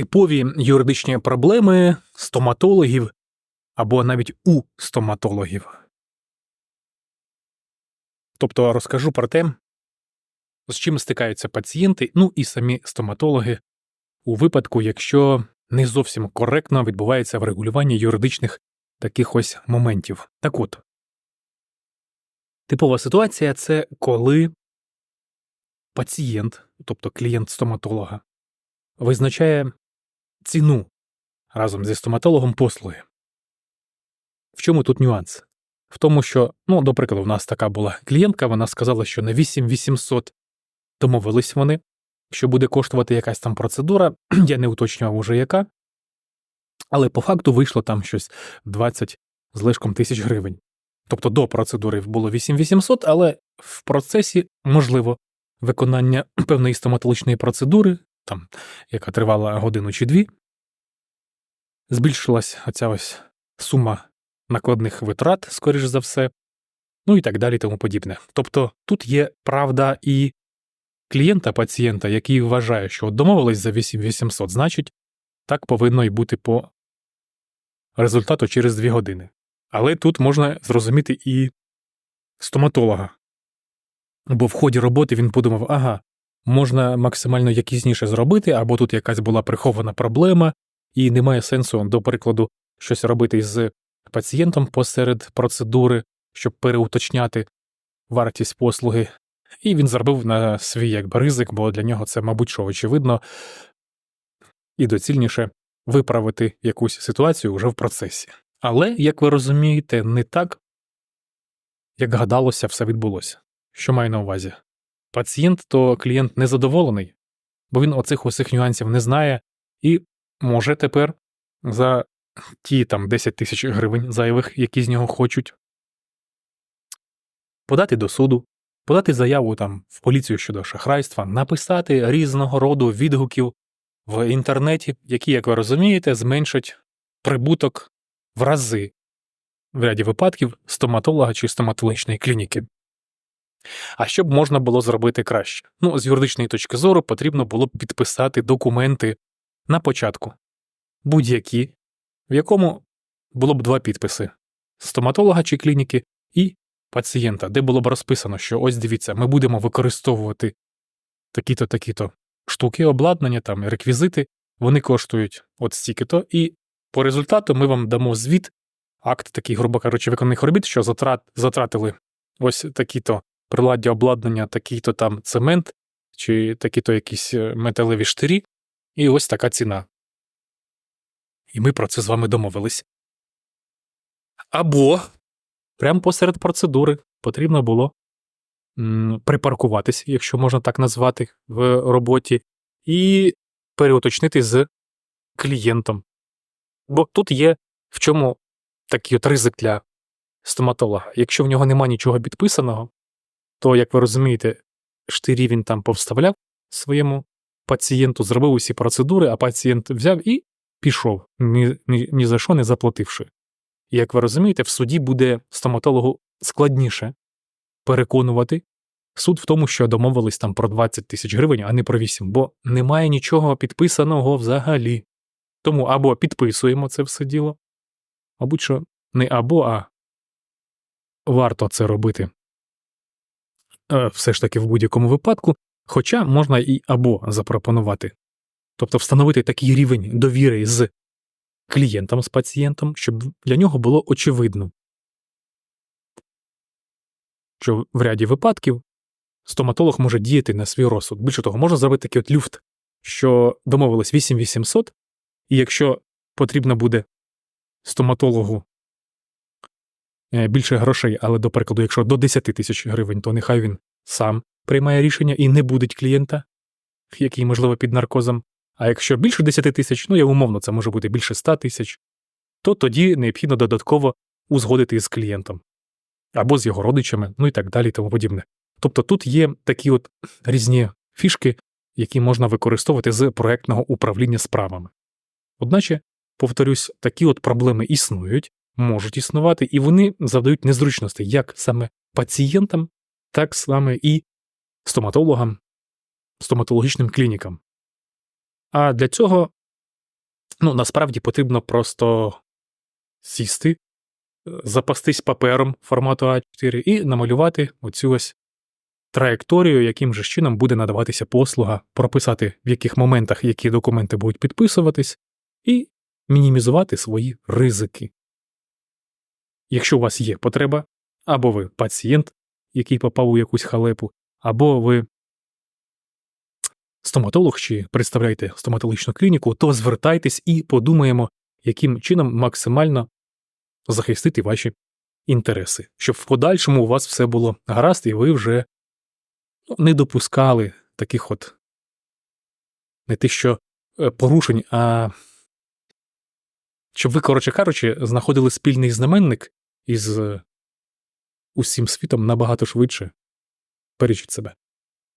типові юридичні проблеми стоматологів або навіть у стоматологів. Тобто розкажу про те, з чим стикаються пацієнти, ну і самі стоматологи у випадку, якщо не зовсім коректно відбувається врегулювання юридичних таких ось моментів. Так от, типова ситуація це коли пацієнт, тобто клієнт стоматолога, визначає ціну разом зі стоматологом послуги. В чому тут нюанс? В тому, що, ну, до прикладу, в нас така була клієнтка, вона сказала, що на 8800 домовились вони, що буде коштувати якась там процедура, я не уточнював уже яка, але по факту вийшло там щось 20 з лишком тисяч гривень. Тобто до процедури було 8800, але в процесі можливо виконання певної стоматологічної процедури, там, яка тривала годину чи дві, збільшилась оця ось сума накладних витрат, скоріш за все, ну і так далі, тому подібне. Тобто тут є правда і клієнта пацієнта, який вважає, що от домовились за 8800, значить, так повинно й бути по результату через 2 години. Але тут можна зрозуміти і стоматолога. Бо в ході роботи він подумав, ага, можна максимально якісніше зробити, або тут якась була прихована проблема, і немає сенсу, до прикладу, щось робити з пацієнтом посеред процедури, щоб переуточняти вартість послуги. І він зробив на свій якби ризик, бо для нього це, мабуть, що очевидно, і доцільніше виправити якусь ситуацію вже в процесі. Але, як ви розумієте, не так, як гадалося, все відбулося. Що маю на увазі? Пацієнт то клієнт незадоволений, бо він оцих усіх нюансів не знає і може тепер за ті там 10 тисяч гривень зайвих, які з нього хочуть, подати до суду, подати заяву там в поліцію щодо шахрайства, написати різного роду відгуків в інтернеті, які, як ви розумієте, зменшать прибуток в рази в ряді випадків стоматолога чи стоматологічної клініки. А що б можна було зробити краще? Ну, з юридичної точки зору потрібно було б підписати документи на початку, будь-які, в якому було б два підписи стоматолога чи клініки і пацієнта, де було б розписано, що ось дивіться, ми будемо використовувати такі-то, такі-то штуки, обладнання, там реквізити, вони коштують от стільки-то, і по результату ми вам дамо звіт, акт такий, грубо кажучи, виконаних робіт, що затрат, затратили ось такі-то приладдя обладнання, такий-то там цемент, чи такі-то якісь е, металеві штирі, і ось така ціна. І ми про це з вами домовились. Або прямо посеред процедури потрібно було м, припаркуватись, якщо можна так назвати, в роботі, і переуточнити з клієнтом. Бо тут є в чому такий от ризик для стоматолога. Якщо в нього нема нічого підписаного, то, як ви розумієте, штирі він там повставляв своєму пацієнту, зробив усі процедури, а пацієнт взяв і пішов, ні, ні, ні за що не заплативши. І як ви розумієте, в суді буде стоматологу складніше переконувати суд в тому, що домовились там про 20 тисяч гривень, а не про 8, бо немає нічого підписаного взагалі. Тому або підписуємо це все діло, мабуть, що не або, а варто це робити все ж таки в будь-якому випадку, хоча можна і або запропонувати. Тобто встановити такий рівень довіри з клієнтом, з пацієнтом, щоб для нього було очевидно, що в ряді випадків стоматолог може діяти на свій розсуд. Більше того, можна зробити такий от люфт, що домовилось 8800, і якщо потрібно буде стоматологу е, більше грошей, але, до прикладу, якщо до 10 тисяч гривень, то нехай він сам приймає рішення і не будить клієнта, який, можливо, під наркозом. А якщо більше 10 тисяч, ну я умовно, це може бути більше 100 тисяч, то тоді необхідно додатково узгодити з клієнтом або з його родичами, ну і так далі, тому подібне. Тобто тут є такі от різні фішки, які можна використовувати з проектного управління справами. Одначе, повторюсь, такі от проблеми існують, можуть існувати, і вони завдають незручностей як саме пацієнтам, так саме і стоматологам, стоматологічним клінікам. А для цього Ну, насправді потрібно просто сісти, е, запастись папером формату А4 і намалювати оцю ось траєкторію, яким же чином буде надаватися послуга, прописати, в яких моментах які документи будуть підписуватись, і мінімізувати свої ризики. Якщо у вас є потреба, або ви пацієнт, який попав у якусь халепу, або ви стоматолог чи представляєте стоматологічну клініку, то звертайтесь і подумаємо, яким чином максимально захистити ваші інтереси, щоб в подальшому у вас все було гаразд, і ви вже ну, не допускали таких от не те, що е, порушень, а щоб ви, коротше кажучи, знаходили спільний знаменник із е, усім світом набагато швидше. Перечіть себе.